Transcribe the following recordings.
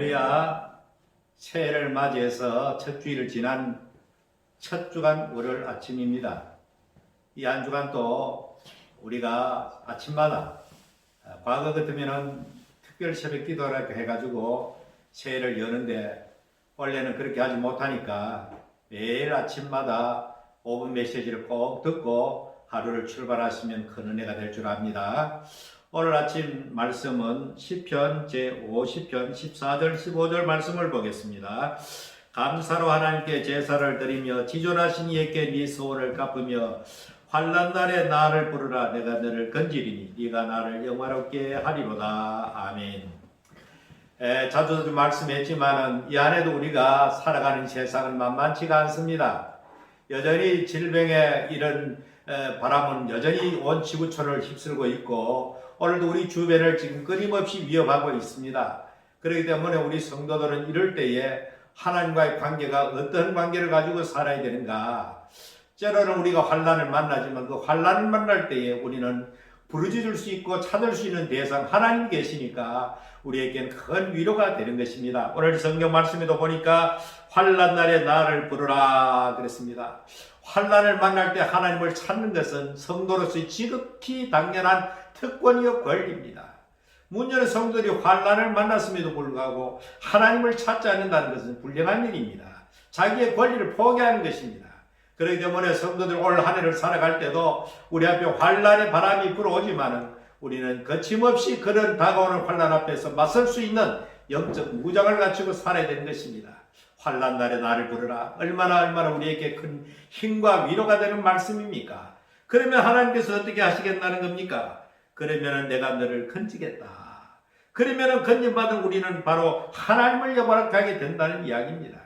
할렐루야. 새해를 맞이해서 첫 주일을 지난 첫 주간 월요일 아침입니다. 이 한 주간 또 우리가 아침마다 아, 과거 같으면은 특별 새벽 기도를 해가지고 새해를 여는데 원래는 그렇게 하지 못하니까 매일 아침마다 5분 메시지를 꼭 듣고 하루를 출발하시면 큰 은혜가 될 줄 압니다. 오늘 아침 말씀은 시편 제50편 14절 15절 말씀을 보겠습니다. 감사로 하나님께 제사를 드리며 지존하신 이에게 네 소원을 갚으며 환난 날에 나를 부르라 내가 너를 건지리니 네가 나를 영화롭게 하리로다 아멘. 에, 자주 말씀했지만은 이 안에도 우리가 살아가는 세상은 만만치가 않습니다. 여전히 질병의 이런 에, 바람은 여전히 온 지구촌을 휩쓸고 있고 오늘도 우리 주변을 지금 끊임없이 위협하고 있습니다. 그렇기 때문에 우리 성도들은 이럴 때에 하나님과의 관계가 어떤 관계를 가지고 살아야 되는가? 때로는 우리가 환란을 만나지만 그 환란을 만날 때에 우리는 부르짖을 수 있고 찾을 수 있는 대상 하나님 계시니까 우리에겐 큰 위로가 되는 것입니다. 오늘 성경 말씀에도 보니까 환란 날에 나를 부르라 그랬습니다. 환란을 만날 때 하나님을 찾는 것은 성도로서의 지극히 당연한 특권이요 권리입니다. 문제는 성도들이 환란을 만났음에도 불구하고 하나님을 찾지 않는다는 것은 불량한 일입니다. 자기의 권리를 포기하는 것입니다. 그렇기 때문에 성도들 올 한 해를 살아갈 때도 우리 앞에 환란의 바람이 불어오지만은 우리는 거침없이 그런 다가오는 환란 앞에서 맞설 수 있는 영적 무장을 갖추고 살아야 되는 것입니다. 환란 날에 나를 부르라. 얼마나 얼마나 우리에게 큰 힘과 위로가 되는 말씀입니까? 그러면 하나님께서 어떻게 하시겠다는 겁니까? 그러면은 내가 너를 건지겠다. 그러면은 건진받은 우리는 바로 하나님을 영원하게 된다는 이야기입니다.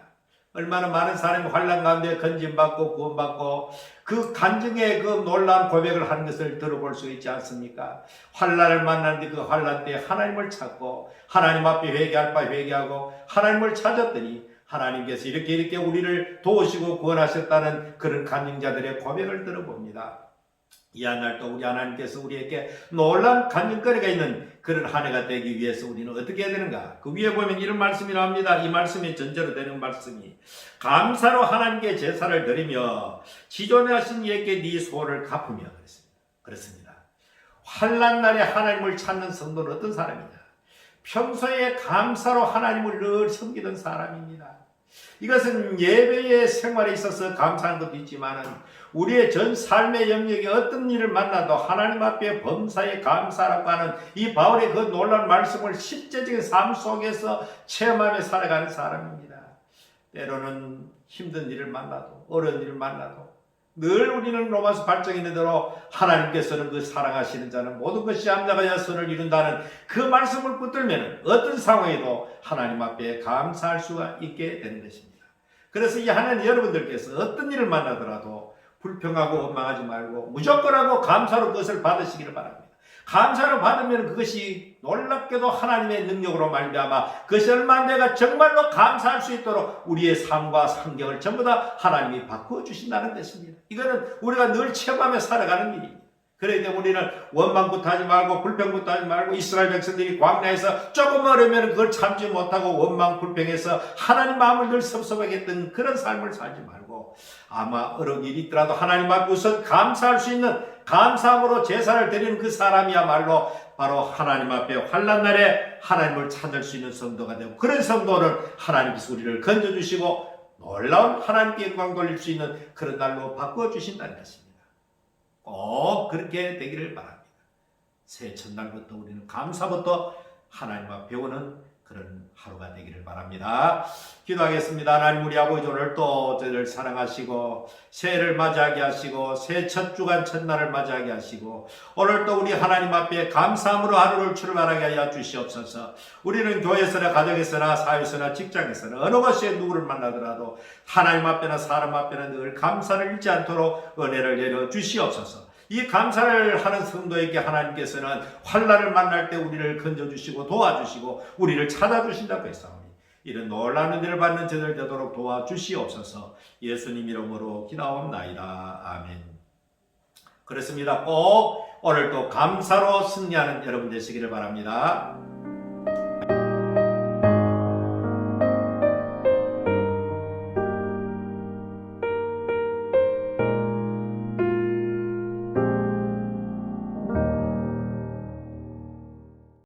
얼마나 많은 사람이 환란 가운데 건진받고 구원받고 그 간증의 그 놀라운 고백을 하는 것을 들어볼 수 있지 않습니까? 환란을 만났는데 그 환란 때 하나님을 찾고 하나님 앞에 회개할 바 회개하고 하나님을 찾았더니 하나님께서 이렇게 이렇게 우리를 도우시고 구원하셨다는 그런 간증자들의 고백을 들어봅니다. 이한날 또 우리 하나님께서 우리에게 놀라운 간증거리가 있는 그런 한 해가 되기 위해서 우리는 어떻게 해야 되는가? 그 위에 보면 이런 말씀이 나옵니다. 이 말씀이 전제로 되는 말씀이 감사로 하나님께 제사를 드리며 지존에 하신 이에게 네 소원을 갚으며 그랬습니다. 그렇습니다. 환란 날에 하나님을 찾는 성도는 어떤 사람이냐? 평소에 감사로 하나님을 늘 섬기던 사람입니다. 이것은 예배의 생활에 있어서 감사한 것도 있지만은 우리의 전 삶의 영역에 어떤 일을 만나도 하나님 앞에 범사에 감사라고 하는 이 바울의 그 놀라운 말씀을 실제적인 삶 속에서 체험하며 살아가는 사람입니다. 때로는 힘든 일을 만나도 어려운 일을 만나도 늘 우리는 로마서 8장에 있는 대로 하나님께서는 그 사랑하시는 자는 모든 것이 암자가야 선을 이룬다는 그 말씀을 붙들면 어떤 상황에도 하나님 앞에 감사할 수가 있게 되는 것입니다. 그래서 이 하나님 여러분들께서 어떤 일을 만나더라도 불평하고 원망하지 말고 무조건 하고 감사로 그것을 받으시기를 바랍니다. 감사를 받으면 그것이 놀랍게도 하나님의 능력으로 말미암아 그것이 얼마나 내가 정말로 감사할 수 있도록 우리의 삶과 상경을 전부 다 하나님이 바꾸어 주신다는 것입니다. 이거는 우리가 늘 체험하며 살아가는 일입니다. 그래야 되 우리는 원망부터 하지 말고 불평부터 하지 말고 이스라엘 백성들이 광야에서 조금 어려면 그걸 참지 못하고 원망 불평해서 하나님 마음을 늘 섭섭하게 했던 그런 삶을 살지 말고 아마 어려운 일이 있더라도 하나님 앞에 우선 감사할 수 있는 감사함으로 제사를 드리는 그 사람이야말로 바로 하나님 앞에 환란 날에 하나님을 찾을 수 있는 성도가 되고 그런 성도는 하나님께서 우리를 건져주시고 놀라운 하나님께 영광 돌릴 수 있는 그런 날로 바꾸어 주신다는 것입니다. 꼭 그렇게 되기를 바랍니다. 새해 첫날부터 우리는 감사부터 하나님 앞 배우는 그런 하루가 되기를 바랍니다. 기도하겠습니다. 하나님 우리 아버지 오늘 또 저희를 사랑하시고 새해를 맞이하게 하시고 새해 첫 주간 첫날을 맞이하게 하시고 오늘 또 우리 하나님 앞에 감사함으로 하루를 출발하게 하여 주시옵소서. 우리는 교회에서나 가정에서나 사회에서나 직장에서나 어느 곳에 누구를 만나더라도 하나님 앞에나 사람 앞에나 늘 감사를 잃지 않도록 은혜를 내려 주시옵소서. 이 감사를 하는 성도에게 하나님께서는 환란을 만날 때 우리를 건져주시고 도와주시고 우리를 찾아주신다고 했사오니 이런 놀라운 은혜를 받는 저들 되도록 도와주시옵소서 예수님 이름으로 기도옵나이다. 아멘 그렇습니다. 꼭 오늘 또 감사로 승리하는 여러분 되시기를 바랍니다.